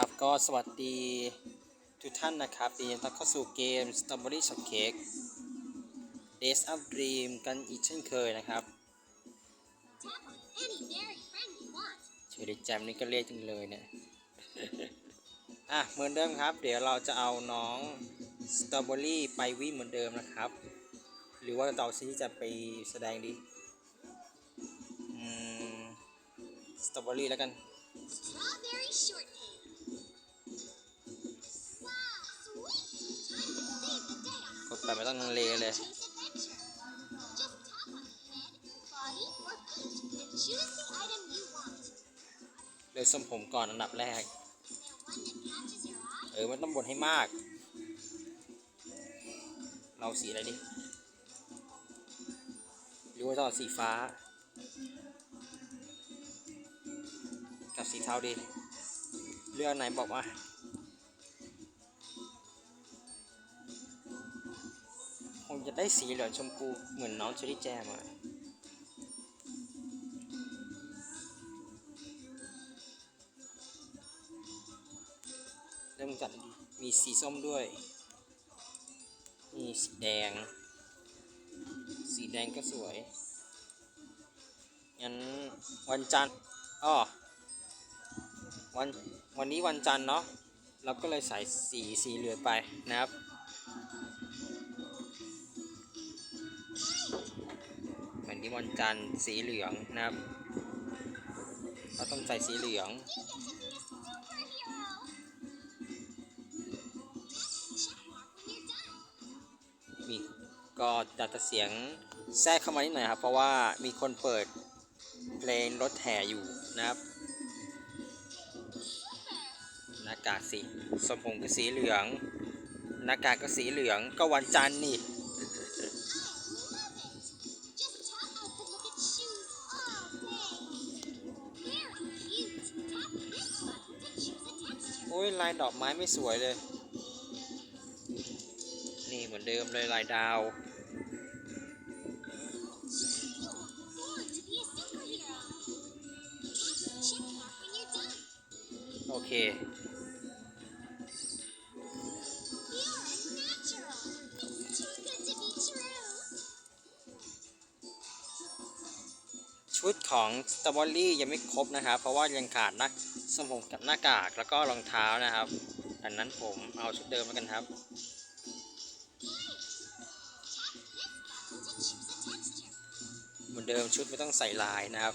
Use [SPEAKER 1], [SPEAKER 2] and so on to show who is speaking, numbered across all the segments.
[SPEAKER 1] ครับก็สวัสดีทุกท่านนะครับยินดีต้อนเข้าสู่เกม Strawberry Shortcake Days of Dream กันอีกเช่นเคยนะครับชื่อดิแจมนี่ก็เรียกจังเลยเนี่ย อะเหมือนเดิมครับ เดี๋ยวเราจะเอาน้องสตรอเบอรี่ไปวิ่งเหมือนเดิมนะครับ หรือว่าเราซีจะไปแสดงดีอืมสตรอเบอรี่แล้วกัน
[SPEAKER 2] Strawberry shortcake. แบ
[SPEAKER 1] บไม่ต้องลังเลเลย เลยส้มผมก่อนอันดับแรก เออมันต้องบดให้มาก เราสีอะไรดิหรือว่าจะเอาสีฟ้า กับสีเทาดี เลือกไหนบอกมา จะได้สีเหลืองชมพูเหมือนน้องเชอรี่แจมอะเริ่มจัดดีมีสีส้มด้วย มีสีแดง สีแดงก็สวย งั้นวันจันทร์อ้อวันวันนี้วันจันทร์เนาะเราก็เลยใส่สีสีเหลืองไปนะครับ นนี้วันจันทร์สีเหลืองนะครับ เราต้องใส่สีเหลือง มีก็จะจะเสียงแทรกเข้ามานิดหน่อยครับ เพราะว่ามีคนเปิดเพลงรถแห่อยู่นะครับหน้ากากสีสมผมก็สีเหลืองหน้ากากก็สีเหลืองก็วันจันทร์นี่ อุ้ยลายดอกไม้ไม่สวยเลย นี่เหมือนเดิมเลยลายดาว โอเค ของสตรอเบอรี่ยังไม่ครบนะครับ เพราะว่ายังขาดนักสมผมกับหน้ากากแล้วก็รองเท้านะครับดังนั้นผมเอาชุดเดิมแล้วกันครับ เหมือนเดิมชุดไม่ต้องใส่ลายนะครับ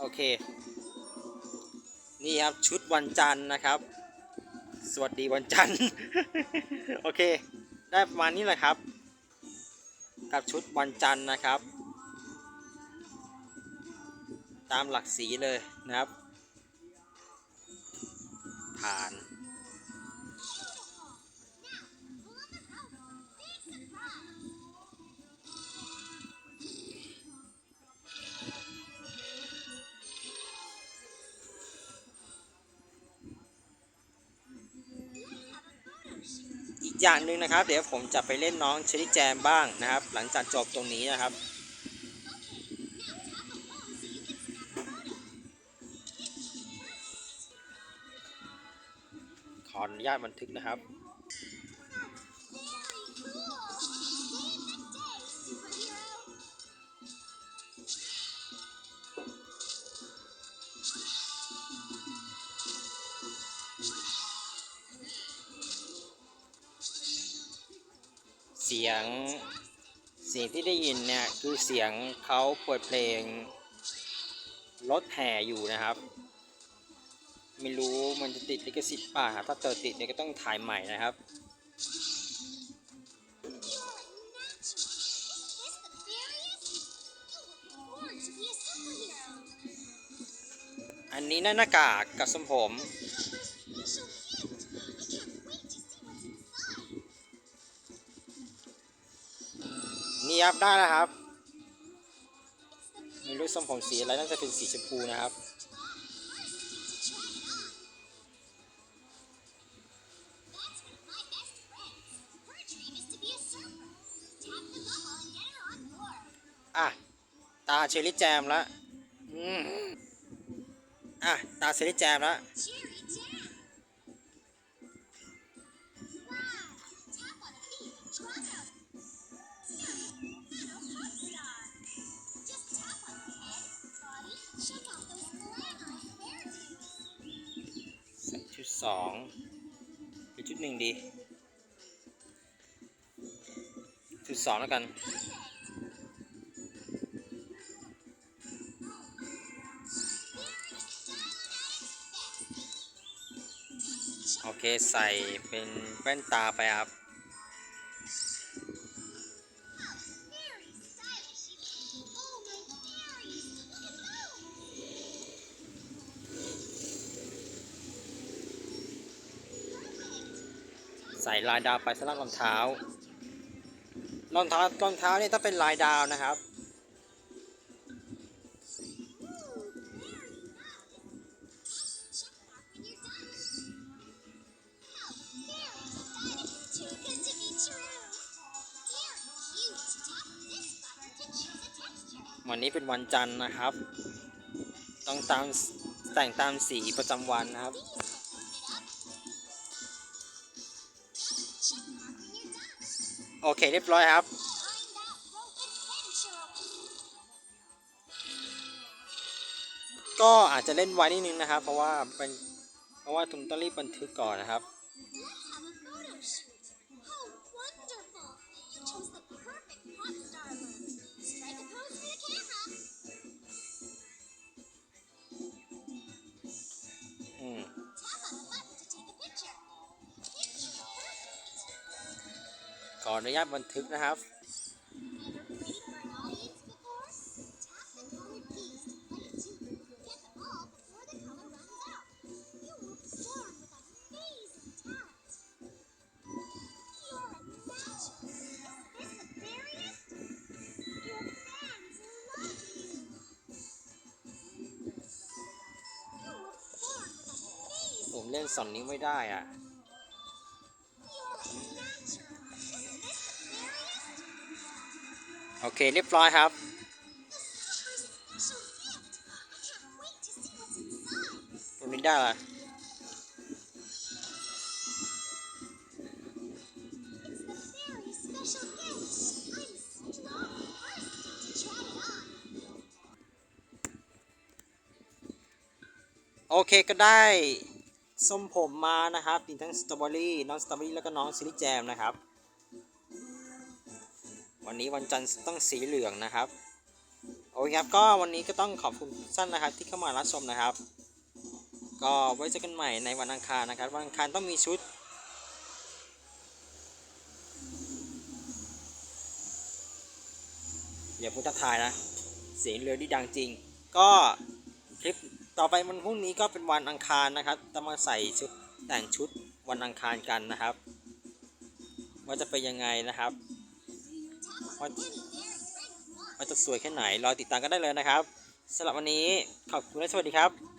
[SPEAKER 1] โอเค นี่ครับชุดวันจันทร์นะครับ สวัสดีวันจันทร์ โอเค ได้ประมาณนี้แหละครับ กับชุดวันจันทร์นะครับ ตามหลักสีเลยนะครับ ผ่าน อย่างหนึ่งนะครับ เดี๋ยวผมจะไปเล่นน้องเชอรี่แจมบ้างนะครับ หลังจากจบตรงนี้นะครับขออนุญาตบันทึกนะครับ สียงเสียงที่ได้ยินเนี่ยคือเสียงเขาเปิดเพลงรถแห่อยู่นะครับ ไม่รู้มันจะติดลิขสิทธิ์ป่ะถ้าเกิดติดเนี่ยก็ต้องถ่ายใหม่นะครับอันนี้หน้ากากกับสมผม ยับได้นะครับไม่รู้ส้มผมสีอะไรน่าจะเป็นสีชมพูนะครับ
[SPEAKER 2] อะ ตาเชอรี่แจมและอืมอะ ตาเชอรี่แจมแล้ว สองหรือชุดหนึ่งดีชุดสองแล้วกันโอเคใส่เป็นแว่นตาไปครับ ใส่ลายดาวไปสำหรับรองเท้ารองเท้ารองเท้าเนี่ยต้องเป็นลายดาวนะครับ วันนี้เป็นวันจันทร์นะครับ ต้องตามแต่งตามสีประจำวันนะครับ โอเคเรียบร้อยครับ ก็อาจจะเล่นไว้นิดนึงนะครับ เพราะว่าเป็นเพราะว่าทุมต้องรีบบันทึกก่อนนะครับ อนุญาตบันทึกนะครับ ผมเล่นสองนี้ไม่ได้อะ โอเคเรียบร้อยครับ ตัวมิได้าโอเคก็ได้ส้มผมมานะครับมีทั้งสตรอเบอรี่น้องสตรอเบอรี่แล้วก็น้องซิลิแจมนะครับ วันนี้วันจันทร์ต้องสีเหลืองนะครับ โอเคครับ ก็วันนี้ก็ต้องขอบคุณทุกท่านนะครับ ที่เข้ามารับชมนะครับ ก็ไว้เจอกันใหม่ในวันอังคารนะครับ วันอังคารต้องมีชุดอย่าพูดทักทายนะ เสียงเรือที่ดังจริง ก็คลิปต่อไปวันพรุ่งนี้ก็เป็นวันอังคารนะครับจะมาใส่ชุดแต่งชุดวันอังคารกันนะครับ ว่าจะเป็นยังไงนะครับ ว่าว่าจะสวยแค่ไหนรอติดตามกันได้เลยนะครับสำหรับวันนี้ขอบคุณและสวัสดีครับ